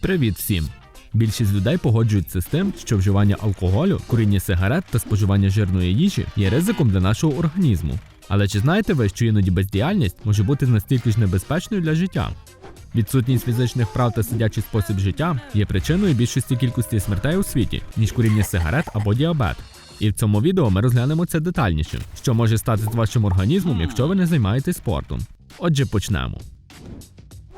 Привіт всім! Більшість людей погоджуються з тим, що вживання алкоголю, куріння сигарет та споживання жирної їжі є ризиком для нашого організму. Але чи знаєте ви, що іноді бездіяльність може бути настільки ж небезпечною для життя? Відсутність фізичних прав та сидячий спосіб життя є причиною більшості кількості смертей у світі, ніж куріння сигарет або діабет. І в цьому відео ми розглянемо це детальніше, що може стати з вашим організмом, якщо ви не займаєтесь спортом. Отже, почнемо.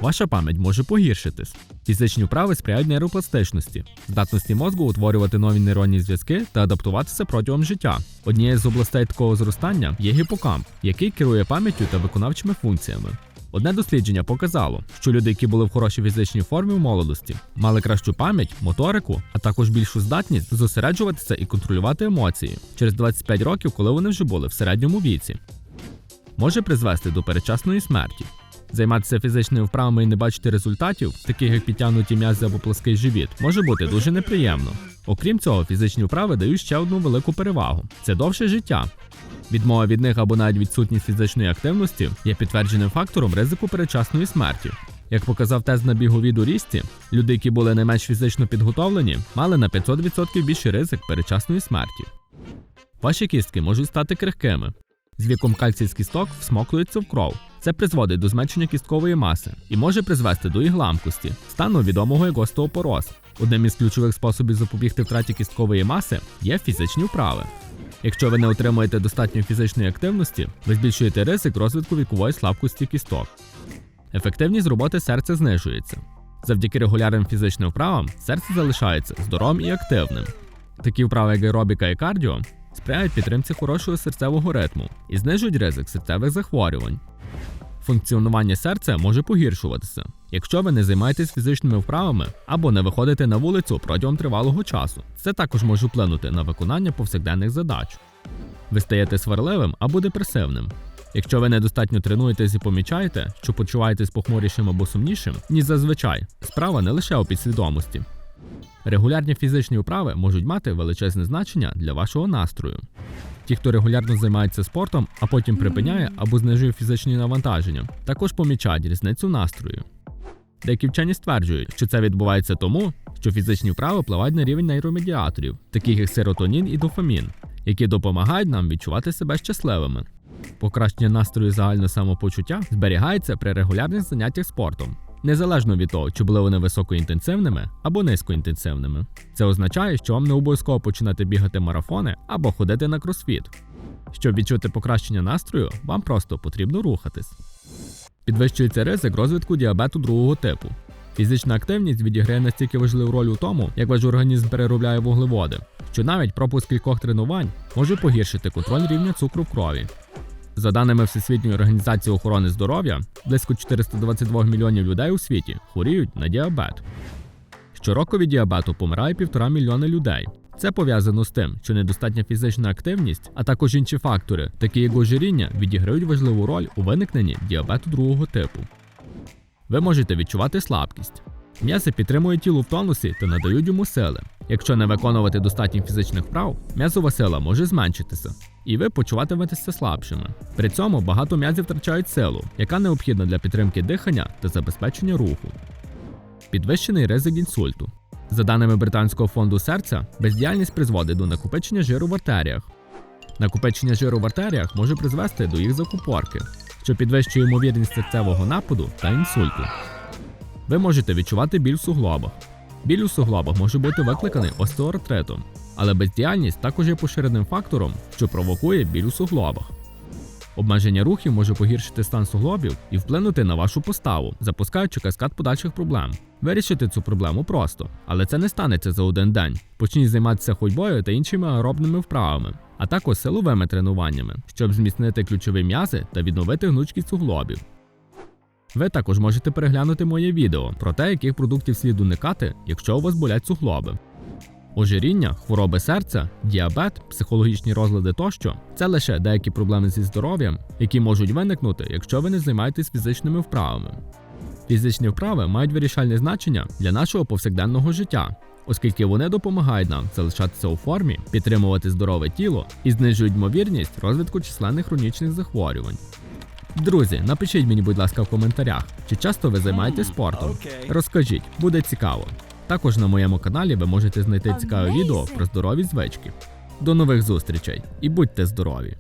Ваша пам'ять може погіршитись. Фізичні вправи сприяють нейропластичності, здатності мозку утворювати нові нейронні зв'язки та адаптуватися протягом життя. Однією з областей такого зростання є гіпокамп, який керує пам'яттю та виконавчими функціями. Одне дослідження показало, що люди, які були в хорошій фізичній формі в молодості, мали кращу пам'ять, моторику, а також більшу здатність зосереджуватися і контролювати емоції через 25 років, коли вони вже були в середньому віці. Може призвести до передчасної смерті. Займатися фізичними вправами і не бачити результатів, таких як підтягнуті м'язи або плоский живіт, може бути дуже неприємно. Окрім цього, фізичні вправи дають ще одну велику перевагу це довше життя. Відмова від них або навіть відсутність фізичної активності є підтвердженим фактором ризику передчасної смерті. Як показав тест на біговій доріжці, люди, які були не менш фізично підготовлені, мали на 500% більший ризик передчасної смерті. Ваші кістки можуть стати крихкими. З віком кальцій з кісток всмоклюється в кров. Це призводить до зменшення кісткової маси і може призвести до ігламкості, стану відомого як остеопороз. Одним із ключових способів запобігти втраті кісткової маси є фізичні вправи. Якщо ви не отримуєте достатньо фізичної активності, ви збільшуєте ризик розвитку вікової слабкості кісток. Ефективність роботи серця знижується. Завдяки регулярним фізичним вправам серце залишається здоровим і активним. Такі вправи, як аеробіка і кардіо, сприяють підтримці хорошого серцевого ритму і знижують ризик серцевих захворювань. Функціонування серця може погіршуватися, якщо ви не займаєтесь фізичними вправами або не виходите на вулицю протягом тривалого часу. Це також може вплинути на виконання повсякденних задач. Ви стаєте сварливим або депресивним. Якщо ви недостатньо тренуєтесь і помічаєте, що почуваєтесь похмурішим або сумнішим, ніж зазвичай, справа не лише у підсвідомості. Регулярні фізичні вправи можуть мати величезне значення для вашого настрою. Ті, хто регулярно займається спортом, а потім припиняє або знижує фізичні навантаження, також помічають різницю настрою. Деякі вчені стверджують, що це відбувається тому, що фізичні вправи впливають на рівень нейромедіаторів, таких як серотонін і дофамін, які допомагають нам відчувати себе щасливими. Покращення настрою і загальне самопочуття зберігається при регулярних заняттях спортом, незалежно від того, чи були вони високоінтенсивними або низькоінтенсивними. Це означає, що вам не обов'язково починати бігати марафони або ходити на кросфіт. Щоб відчути покращення настрою, вам просто потрібно рухатись. Підвищується ризик розвитку діабету другого типу. Фізична активність відіграє настільки важливу роль у тому, як ваш організм переробляє вуглеводи, що навіть пропуск кількох тренувань може погіршити контроль рівня цукру в крові. За даними Всесвітньої організації охорони здоров'я, близько 422 мільйонів людей у світі хворіють на діабет. Щороку від діабету помирає півтора мільйона людей. Це пов'язано з тим, що недостатня фізична активність, а також інші фактори, такі як ожиріння, відіграють важливу роль у виникненні діабету другого типу. Ви можете відчувати слабкість. М'язи підтримують тіло в тонусі та надають йому сили. Якщо не виконувати достатньо фізичних вправ, м'язова сила може зменшитися, і ви почуватиметеся слабшими. При цьому багато м'язів втрачають силу, яка необхідна для підтримки дихання та забезпечення руху. Підвищений ризик інсульту. За даними британського фонду серця, бездіяльність призводить до накопичення жиру в артеріях. Накопичення жиру в артеріях може призвести до їх закупорки, що підвищує ймовірність серцевого нападу та інсульту. Ви можете відчувати біль в суглобах. Біль у суглобах може бути викликаний остеоартритом, але бездіяльність також є поширеним фактором, що провокує біль у суглобах. Обмеження рухів може погіршити стан суглобів і вплинути на вашу поставу, запускаючи каскад подальших проблем. Вирішити цю проблему просто, але це не станеться за один день. Почніть займатися ходьбою та іншими аеробними вправами, а також силовими тренуваннями, щоб зміцнити ключові м'язи та відновити гнучкість суглобів. Ви також можете переглянути моє відео про те, яких продуктів слід уникати, якщо у вас болять суглоби. Ожиріння, хвороби серця, діабет, психологічні розлади тощо це лише деякі проблеми зі здоров'ям, які можуть виникнути, якщо ви не займаєтесь фізичними вправами. Фізичні вправи мають вирішальне значення для нашого повсякденного життя, оскільки вони допомагають нам залишатися у формі, підтримувати здорове тіло і знижують ймовірність розвитку численних хронічних захворювань. Друзі, напишіть мені, будь ласка, в коментарях, чи часто ви займаєтесь спортом. Розкажіть, буде цікаво. Також на моєму каналі ви можете знайти цікаве відео про здорові звички. До нових зустрічей і будьте здорові!